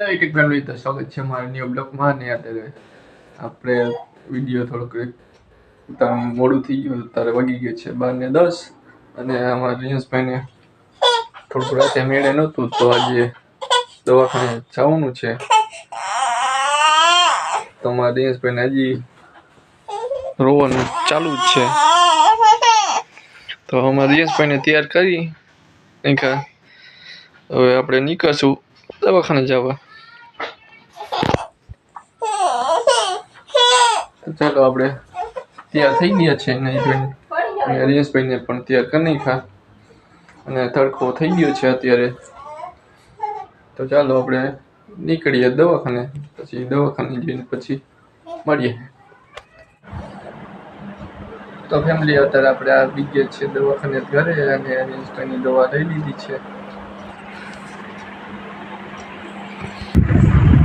એક ફેમિલી સ્વાગત છે મારા ન્યુ બ્લોગમાં ને અત્યારે આપણે વીડિયો થોડોક ઉતારવાનું મોડું થઈ ગયું, અત્યારે વાગી ગયું છે બાર ને દસ અને અમારા રિયન્સભાઈને થોડુંક રાતે મેળે નહોતું તો આજે દવાખાને જવાનું છે. તો અમારા રિયન્સભાઈને હજી રોવાનું ચાલુ જ છે. તો અમારા રિયન્સભાઈને તૈયાર કરી હવે આપણે નીકળશું. જવા તો ચાલો આપણે તૈયાર થઈ ગયા છે નહીં હરીશભાઈને પણ તૈયાર કરી નાખ્યા અને તડકો થઈ ગયો છે અત્યારે તો ચાલો આપણે નીકળીએ દવાખાને પછી દવાખાને જઈને પછી મળીએ તો ફેમિલી અત્યારે આપણે આ બીજે છે દવાખાને ઘરે અને હરીશભાઈની દવા લઈ લીધી છે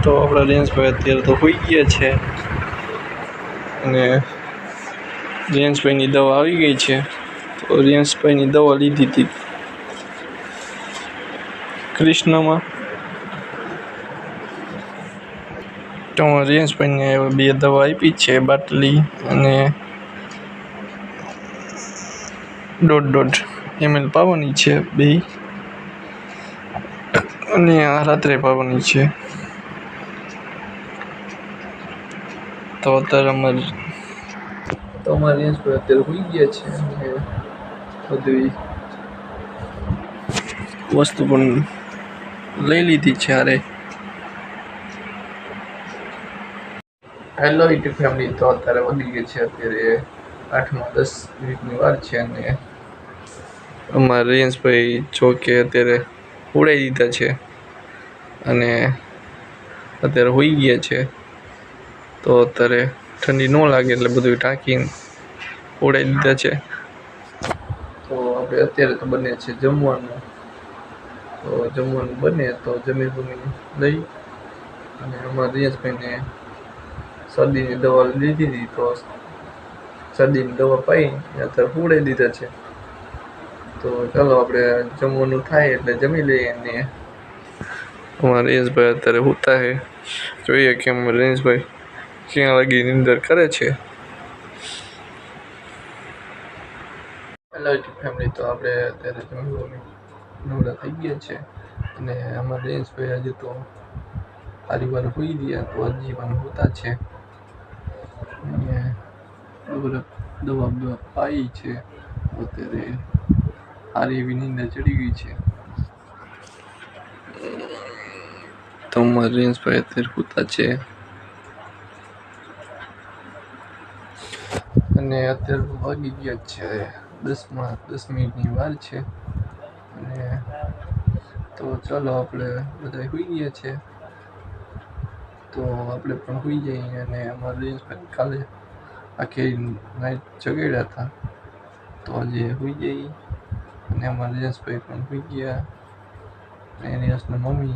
તો આપણા રેન્સભાઈ અત્યારે તો હોઈ ગયા છે. અને રેન્સભાઈની દવા આવી ગઈ છે. તો રેન્સભાઈની દવા લીધી હતી. કૃષ્ણમાં. તો રેન્સભાઈને બે દવા આપી છે, બાટલી અને દોઢ દોઢ એમએલ પાવાની છે, બે. અને આ રાત્રે પાવાની છે. તો અત્યારે અમારે તો અમારે અત્યારે હોઈ ગયા છે બધી વસ્તુ પણ લઈ લીધી છે હારે. હેલો યુટ્યુબ ફેમિલી તો અત્યારે વધી ગઈ છે અત્યારે આઠમાં દસ મિનિટની વાર છે અને અમારા રિયન્સભાઈ જો કે અત્યારે ઉડાઈ દીધા છે અને અત્યારે હોઈ ગયા છે. તો અત્યારે ઠંડી ન લાગે એટલે બધું ટાંકીને ઉડાઈ દીધા છે. તો આપણે અત્યારે તો બને છે જમવાનું. તો જમવાનું બને તો જમી બમી લઈ અને અમારા દિનેશભાઈને શરદીની દવા લીધી હતી તો શરદીની દવા પાઈ અત્યારે ઉડાઈ દીધા છે. તો ચાલો આપણે જમવાનું થાય એટલે જમી લઈએ અને અમારા રેન્સભાઈ અત્યારે હોતા છે જોઈએ કેમ અમારા લગી નિંદર કરે છે? હેલો યુટ્યુબ ફેમિલી તો આપણે અત્યારે જમવાનું નવડા થઈ ગયા છે અને અમારા રેન્સભાઈ આજે તો સારી વાર હોઈ ગયા, તો હજી પણ હોતા છે. અને દવા દવા બવા પાઈ છે. અત્યારે સારી એવી નીંદર ચડી ગઈ છે. તો અમારા રેન્સભાઈ અત્યારે હોતા છે. અને અત્યારે વાગી ગયા છે દસમાં દસ મિનિટની વાર છે. અને તો ચાલો આપણે બધા હોઈ ગયા છે. તો આપણે પણ હોઈ જઈએ અને અમારા દિનેશભાઈ કાલે આખી નાઇટ જગાડ્યા હતા. તો આજે હોઈ જઈએ. અને અમારા દિનેશભાઈ પણ હોઈ ગયા. અને હસના મમ્મી.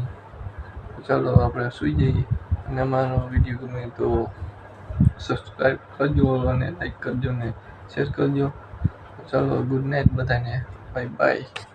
ચાલો આપણે સૂઈ જઈએ. અને અમારો વીડિયો ગમે તો સબસ્ક્રાઈબ કરજો અને લાઈક કરજો ને શેર કરજો. ચાલો ગુડ નાઇટ બધાને. Bye bye